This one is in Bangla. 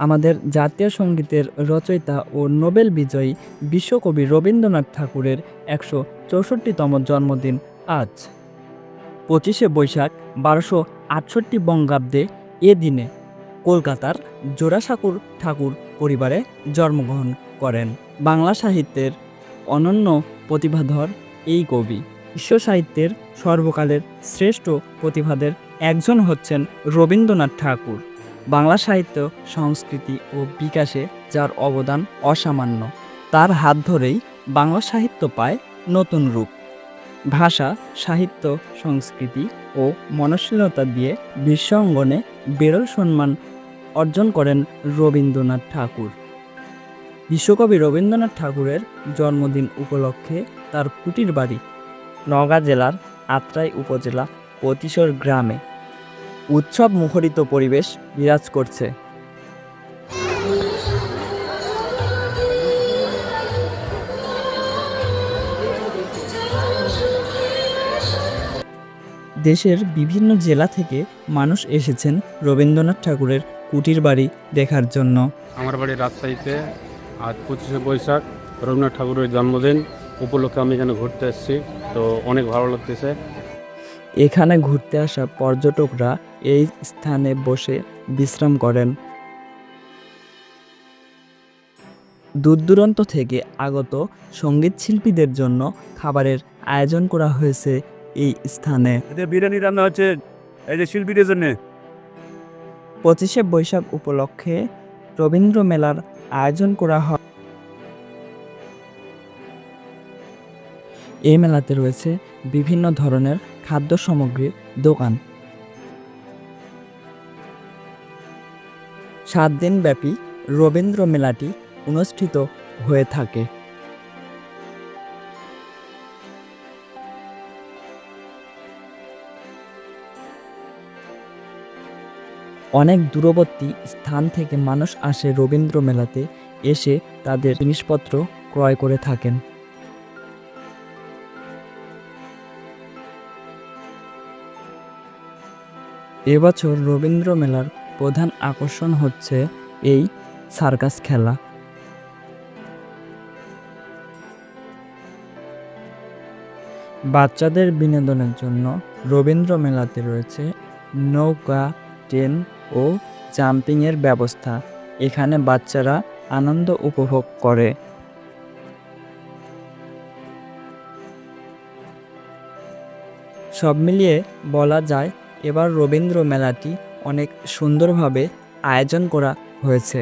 আমাদের জাতীয় সঙ্গীতের রচয়িতা ও নোবেল বিজয়ী বিশ্বকবি রবীন্দ্রনাথ ঠাকুরের একশো চৌষট্টিতম জন্মদিন আজ। পঁচিশে বৈশাখ বারোশো আটষট্টি বঙ্গাব্দে এ দিনে কলকাতার জোড়াসাঁকুর ঠাকুর পরিবারে জন্মগ্রহণ করেন। বাংলা সাহিত্যের অনন্য প্রতিভাধর এই কবি। বিশ্ব সাহিত্যের সর্বকালের শ্রেষ্ঠ প্রতিভাদের একজন হচ্ছেন রবীন্দ্রনাথ ঠাকুর। বাংলা সাহিত্য, সংস্কৃতি ও বিকাশে যার অবদান অসামান্য। তার হাত ধরেই বাংলা সাহিত্য পায় নতুন রূপ। ভাষা, সাহিত্য, সংস্কৃতি ও মনশীলতা দিয়ে বিশ্ব অঙ্গনে বিরল সম্মান অর্জন করেন রবীন্দ্রনাথ ঠাকুর। বিশ্বকবি রবীন্দ্রনাথ ঠাকুরের জন্মদিন উপলক্ষে তার কুটির বাড়ি নওগাঁ জেলার আত্রাই উপজেলা পতিশর গ্রামে। উৎসব মুখরিত পরিবেশ বিরাজ করছে। দেশের বিভিন্ন জেলা থেকে মানুষ এসেছেন রবীন্দ্রনাথ ঠাকুরের কুটির বাড়ি দেখার জন্য। আমার বাড়ি রাজশাহীতে আজ পঁচিশে বৈশাখ রবীন্দ্রনাথ ঠাকুরের জন্মদিন। উপলক্ষে আমি এখানে ঘুরতে এসেছি তো অনেক ভালো লাগতেছে। এখানে ঘুরতে আসা পর্যটকরা এই স্থানে বসে বিশ্রাম করেন। দূর দূরান্ত থেকে আগত সংগীত শিল্পীদের জন্য খাবারের আয়োজন করা হয়েছে এই স্থানে। বিরিয়ানি রান্না হচ্ছে এই যে শিল্পীদের জন্য। পঁচিশে বৈশাখ উপলক্ষে রবীন্দ্র মেলার আয়োজন করা হয়। এই মেলাতে রয়েছে বিভিন্ন ধরনের খাদ্য সামগ্রীর দোকান। সাত দিনব্যাপী রবীন্দ্র মেলাটি অনুষ্ঠিত হয়ে থাকে। অনেক দূরবর্তী স্থান থেকে মানুষ আসে রবীন্দ্র মেলাতে, এসে তাদের জিনিসপত্র ক্রয় করে থাকেন। এবছর রবীন্দ্র মেলার প্রধান আকর্ষণ হচ্ছে এই সার্কাস খেলা। বাচ্চাদের বিনোদনের জন্য রবীন্দ্র মেলাতে রয়েছে নৌকা, ট্রেন ও জাম্পিংয়ের ব্যবস্থা। এখানে বাচ্চারা আনন্দ উপভোগ করে। সব মিলিয়ে বলা যায়, এবার রবীন্দ্র মেলাটি অনেক সুন্দরভাবে আয়োজন করা হয়েছে।